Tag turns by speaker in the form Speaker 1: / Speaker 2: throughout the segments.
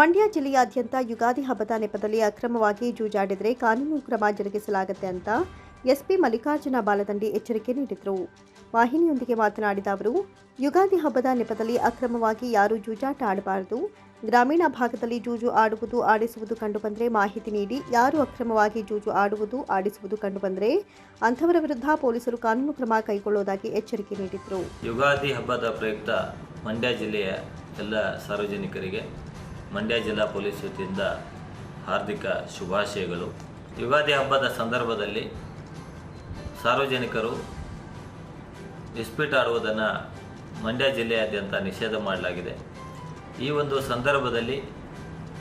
Speaker 1: ಮಂಡ್ಯ ಜಿಲ್ಲೆಯಾದ್ಯಂತ ಯುಗಾದಿ ಹಬ್ಬದ ನೆಪದಲ್ಲಿ ಅಕ್ರಮವಾಗಿ ಜೂಜಾಡಿದರೆ ಕಾನೂನು ಕ್ರಮ ಜರುಗಿಸಲಾಗುತ್ತೆ ಅಂತ ಎಸ್ಪಿ ಮಲ್ಲಿಕಾರ್ಜುನ ಬಾಲದಂಡಿ ಎಚ್ಚರಿಕೆ ನೀಡಿದರು. ವಾಹಿನಿಯೊಂದಿಗೆ ಮಾತನಾಡಿದ ಅವರು, ಯುಗಾದಿ ಹಬ್ಬದ ನೆಪದಲ್ಲಿ ಅಕ್ರಮವಾಗಿ ಯಾರೂ ಜೂಜಾಟ ಆಡಬಾರದು. ಗ್ರಾಮೀಣ ಭಾಗದಲ್ಲಿ ಜೂಜು ಆಡುವುದು ಆಡಿಸುವುದು ಕಂಡುಬಂದರೆ ಮಾಹಿತಿ ನೀಡಿ, ಯಾರು ಅಕ್ರಮವಾಗಿ ಜೂಜು ಆಡುವುದು ಆಡಿಸುವುದು ಕಂಡುಬಂದರೆ ಅಂಥವರ ವಿರುದ್ಧ ಪೊಲೀಸರು ಕಾನೂನು ಕ್ರಮ ಕೈಗೊಳ್ಳುವುದಾಗಿ ಎಚ್ಚರಿಕೆ ನೀಡಿದರು.
Speaker 2: ಯುಗಾದಿ ಹಬ್ಬದ ಪ್ರಯುಕ್ತ ಮಂಡ್ಯ ಜಿಲ್ಲೆಯ ಎಲ್ಲ ಸಾರ್ವಜನಿಕರಿಗೆ ಮಂಡ್ಯ ಜಿಲ್ಲಾ ಪೊಲೀಸ್ ವತಿಯಿಂದ ಹಾರ್ದಿಕ ಶುಭಾಶಯಗಳು. ಯುಗಾದಿ ಹಬ್ಬದ ಸಂದರ್ಭದಲ್ಲಿ ಸಾರ್ವಜನಿಕರು ಇಸ್ಪೀಟ್ ಆಡುವುದನ್ನು ಮಂಡ್ಯ ಜಿಲ್ಲೆಯಾದ್ಯಂತ ನಿಷೇಧ ಮಾಡಲಾಗಿದೆ. ಈ ಒಂದು ಸಂದರ್ಭದಲ್ಲಿ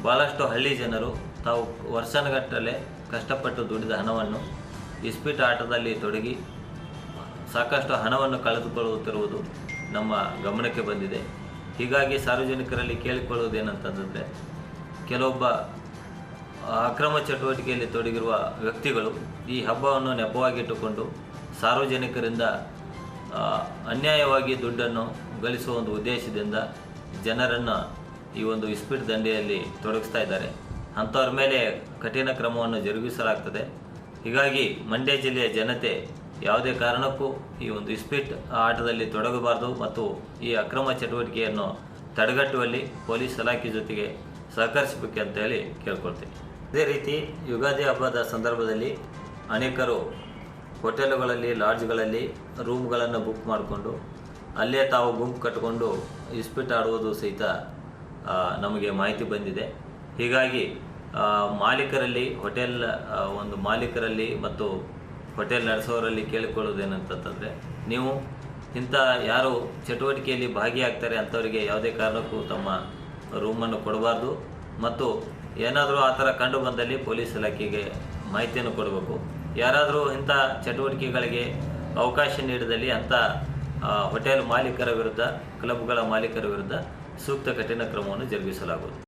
Speaker 2: ಭಾಳಷ್ಟು ಹಳ್ಳಿ ಜನರು ತಾವು ವರ್ಷನಗಟ್ಟಲೆ ಕಷ್ಟಪಟ್ಟು ದುಡಿದ ಹಣವನ್ನು ಇಸ್ಪೀಟ್ ಆಟದಲ್ಲಿ ತೊಡಗಿ ಸಾಕಷ್ಟು ಹಣವನ್ನು ಕಳೆದುಕೊಳ್ಳುತ್ತಿರುವುದು ನಮ್ಮ ಗಮನಕ್ಕೆ ಬಂದಿದೆ. ಹೀಗಾಗಿ ಸಾರ್ವಜನಿಕರಲ್ಲಿ ಕೇಳಿಕೊಳ್ಳುವುದೇನಂತಂದರೆ, ಕೆಲವೊಬ್ಬ ಅಕ್ರಮ ಚಟುವಟಿಕೆಯಲ್ಲಿ ತೊಡಗಿರುವ ವ್ಯಕ್ತಿಗಳು ಈ ಹಬ್ಬವನ್ನು ನೆಪವಾಗಿಟ್ಟುಕೊಂಡು ಸಾರ್ವಜನಿಕರಿಂದ ಅನ್ಯಾಯವಾಗಿ ದುಡ್ಡನ್ನು ಗಳಿಸುವ ಒಂದು ಉದ್ದೇಶದಿಂದ ಜನರನ್ನು ಈ ಒಂದು ಇಸ್ಪೀಟ್ ದಂಡೆಯಲ್ಲಿ ತೊಡಗಿಸ್ತಾ ಇದ್ದಾರೆ. ಅಂಥವ್ರ ಮೇಲೆ ಕಠಿಣ ಕ್ರಮವನ್ನು ಜರುಗಿಸಲಾಗ್ತದೆ. ಹೀಗಾಗಿ ಮಂಡ್ಯ ಜಿಲ್ಲೆಯ ಜನತೆ ಯಾವುದೇ ಕಾರಣಕ್ಕೂ ಈ ಒಂದು ಇಸ್ಪೀಟ್ ಆಟದಲ್ಲಿ ತೊಡಗಬಾರದು ಮತ್ತು ಈ ಅಕ್ರಮ ಚಟುವಟಿಕೆಯನ್ನು ತಡೆಗಟ್ಟುವಲ್ಲಿ ಪೊಲೀಸ್ ಇಲಾಖೆ ಜೊತೆಗೆ ಸಹಕರಿಸಬೇಕಂತ ಹೇಳಿ ಕೇಳ್ಕೊಳ್ತೀನಿ. ಇದೇ ರೀತಿ ಯುಗಾದಿ ಹಬ್ಬದ ಸಂದರ್ಭದಲ್ಲಿ ಅನೇಕರು ಹೋಟೆಲುಗಳಲ್ಲಿ, ಲಾಡ್ಜ್ಗಳಲ್ಲಿ ರೂಮ್ಗಳನ್ನು ಬುಕ್ ಮಾಡಿಕೊಂಡು ಅಲ್ಲೇ ತಾವು ಗುಂಪು ಕಟ್ಟಿಕೊಂಡು ಇಸ್ಪೀಟ್ ಆಡುವುದು ಸಹಿತ ನಮಗೆ ಮಾಹಿತಿ ಬಂದಿದೆ. ಹೀಗಾಗಿ ಮಾಲೀಕರಲ್ಲಿ, ಹೋಟೆಲ್ ಒಂದು ಮಾಲೀಕರಲ್ಲಿ ಮತ್ತು ಹೋಟೆಲ್ ನಡೆಸೋರಲ್ಲಿ ಕೇಳಿಕೊಳ್ಳೋದೇನಂತಂದರೆ ನೀವು ಇಂಥ ಯಾರು ಚಟುವಟಿಕೆಯಲ್ಲಿ ಭಾಗಿಯಾಗ್ತಾರೆ ಅಂಥವರಿಗೆ ಯಾವುದೇ ಕಾರಣಕ್ಕೂ ತಮ್ಮ ರೂಮನ್ನು ಕೊಡಬಾರ್ದು. ಮತ್ತು ಏನಾದರೂ ಆ ಥರ ಕಂಡು ಬಂದಲ್ಲಿ ಪೊಲೀಸ್ ಇಲಾಖೆಗೆ ಮಾಹಿತಿಯನ್ನು ಕೊಡಬೇಕು. ಯಾರಾದರೂ ಇಂಥ ಚಟುವಟಿಕೆಗಳಿಗೆ ಅವಕಾಶ ನೀಡಿದಲ್ಲಿ ಅಂಥ ಹೋಟೆಲ್ ಮಾಲೀಕರ ವಿರುದ್ಧ, ಕ್ಲಬ್ಗಳ ಮಾಲೀಕರ ವಿರುದ್ಧ ಸೂಕ್ತ ಕಠಿಣ ಕ್ರಮವನ್ನು ಜರುಗಿಸಲಾಗುವುದು.